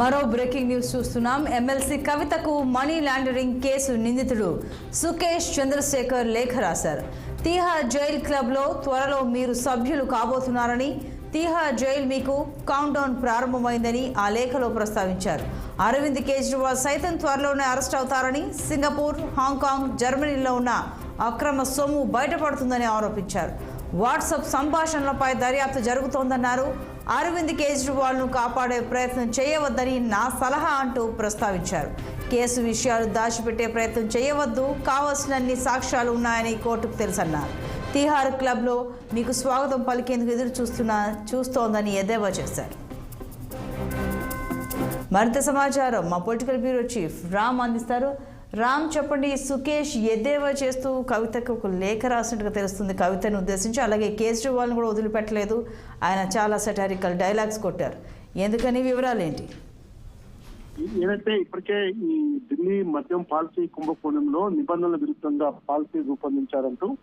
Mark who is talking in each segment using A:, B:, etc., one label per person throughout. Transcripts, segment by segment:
A: మరో breaking news చూస్తున్నాం. MLC కవితకు మనీ లాండరింగ్ కేసు నిందితుడు సుకేష్ చంద్రశేఖర్ లేఖ రాశారు. తీహార్ జైల్ క్లబ్లో త్వరలో మీరు సభ్యులు కాబోతున్నారని తీహార్ జైల్ మీకు కౌంట్ డౌన్ ప్రారంభమైందని ఆ లేఖలో ప్రస్తావించారు. అరవింద్ కేజ్రీవాల్ సైతం త్వరలోనే అరెస్ట్ అవుతారని సింగపూర్ హాంకాంగ్ జర్మనీలో ఉన్న అక్రమ సొమ్ము బయటపడుతుందని ఆరోపించారు. వాట్సాప్ సంభాషణలపై దర్యాప్తు జరుగుతోందన్నారు. అరవింద్ కేజ్రీవాల్ను కాపాడే ప్రయత్నం చేయవద్దని నా సలహా అంటూ ప్రస్తావించారు. కేసు విషయాలు దాచిపెట్టే ప్రయత్నం చేయవద్దు కావలసినన్ని సాక్ష్యాలు ఉన్నాయని కోర్టుకు తెలుసన్నారు. తిహార్ క్లబ్లో మీకు స్వాగతం పలికేందుకు ఎదురు చూస్తున్నా చూస్తోందని ఎద్దేవా చేశారు. మరింత సమాచారం మా పొలిటికల్ బ్యూరో చీఫ్ రామ్ అందిస్తారు. రామ్ చెప్పండి సుకేష్ ఎద్దేవా చేస్తూ కవితకు ఒక లేఖ రాసినట్టుగా తెలుస్తుంది. కవితను ఉద్దేశించి అలాగే కేజ్రీవాల్ని కూడా వదిలిపెట్టలేదు. ఆయన చాలా సెటారికల్ డైలాగ్స్ కొట్టారు. ఎందుకని వివరాలు ఏంటి
B: ఏదైతే ఇప్పటికే ఈ ఢిల్లీ మద్యం పాలసీ కుంభకోణంలో నిబంధనల విరుద్ధంగా పాలసీ రూపొందించారంటూ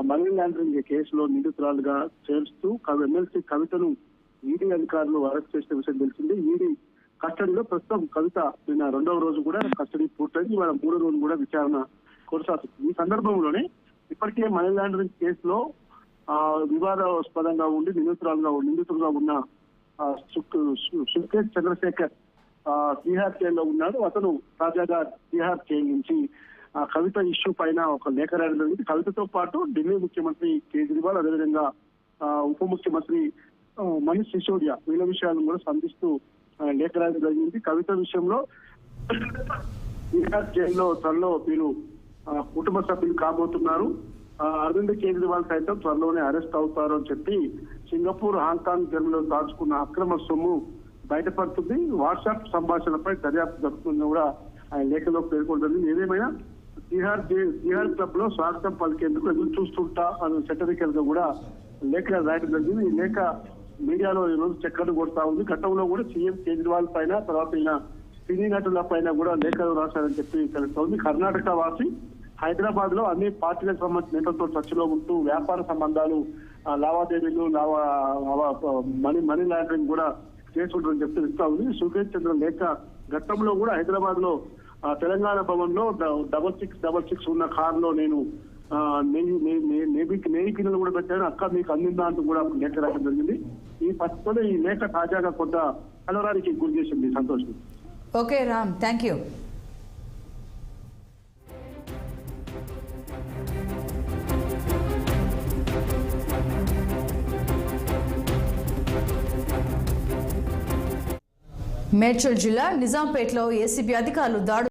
B: మనీ లాండరింగ్ కేసులో నిందితురాలుగా చేరుస్తూ కవి- ఎమ్మెల్సీ కవితను ఈడీ అధికారులు అరెస్ట్ చేసిన విషయం తెలిసింది. ఈడీ కస్టడీలో ప్రస్తుతం కవిత నిన్న రెండవ రోజు కూడా కస్టడీ పూర్తయింది. ఇవాళ మూడో రోజు కూడా విచారణ కొనసాగుతుంది. ఈ సందర్భంలోనే ఇప్పటికే మనీ లాండరింగ్ కేసులో ఆ, వివాదాస్పదంగా ఉండి నిందితురాలుగా నిందితులుగా ఉన్న సుఖేష్ చంద్రశేఖర్ ఆ, తిహార్ జైల్లో ఉన్నాడు. అతను తాజాగా తిహార్ జైలు నుంచి ఆ కవిత ఇష్యూ పైన ఒక లేఖ రాయడం జరిగింది. కవితతో పాటు ఢిల్లీ ముఖ్యమంత్రి కేజ్రీవాల్ అదేవిధంగా ఆ, ఉప ముఖ్యమంత్రి మహేష్ మనీష్ సిసోడియా వీళ్ళ విషయాలను కూడా స్పందిస్తూ లేఖ రాయడం జరిగింది. కవిత విషయంలో జైల్లో త్వరలో వీరు కుటుంబ సభ్యులు కాబోతున్నారు. అరవింద్ కేజ్రీవాల్ సైతం త్వరలోనే అరెస్ట్ అవుతారు అని చెప్పి సింగపూర్ హాంకాంగ్ జర్మలో దాచుకున్న అక్రమ సొమ్ము బయటపడుతుంది. వాట్సాప్ సంభాషణపై దర్యాప్తు జరుగుతుందని కూడా ఆయన లేఖలో పేర్కొంటుంది ఏదేమైనా తిహార్ తిహార్ క్లబ్లో స్వాగతం పలికేందుకు ఎదురు చూస్తుంటా అని సెటరికల్గా కూడా లేఖ రాయడం జరిగింది. ఈ లేఖ మీడియాలో ఈ రోజు చక్కర్లు కొడతా ఉంది. గతంలో కూడా సీఎం కేజ్రీవాల్ పైన తర్వాత ఈయన సినీ నటుల పైన కూడా లేఖలు రాశారని చెప్పి తెలుస్తోంది. కర్ణాటక వాసి హైదరాబాద్లో అన్ని పార్టీలకు సంబంధించిన నేతలతో చర్చలో ఉంటూ వ్యాపార సంబంధాలు లావాదేవీలు లావా లావా- మనీ మనీ లాండరింగ్ కూడా చేసుకుంటారని చెప్పి ఇస్తా ఉంది. సుఖేష్ చంద్ర లేఖ గతంలో కూడా హైదరాబాద్లో తెలంగాణ భవన్లో డబల్ సిక్స్ డబల్ సిక్స్ ఉన్న కార్లో నేను నెయ్యి నెయ్యి- నెయ్యి- కూడా పెట్టాను అక్క మీకు అందిందా అంటూ కూడా లేఖ రాయడం జరిగింది. ఈ పరిస్థితుల్లో ఈ లేఖ తాజాగా కొంత కలవరానికి గురి చేసింది. సంతోషం.
A: Okay Ram. Thank you Medchal జిల్లా నిజాంపేటలో ఏసీబీ అధికారులు దాడు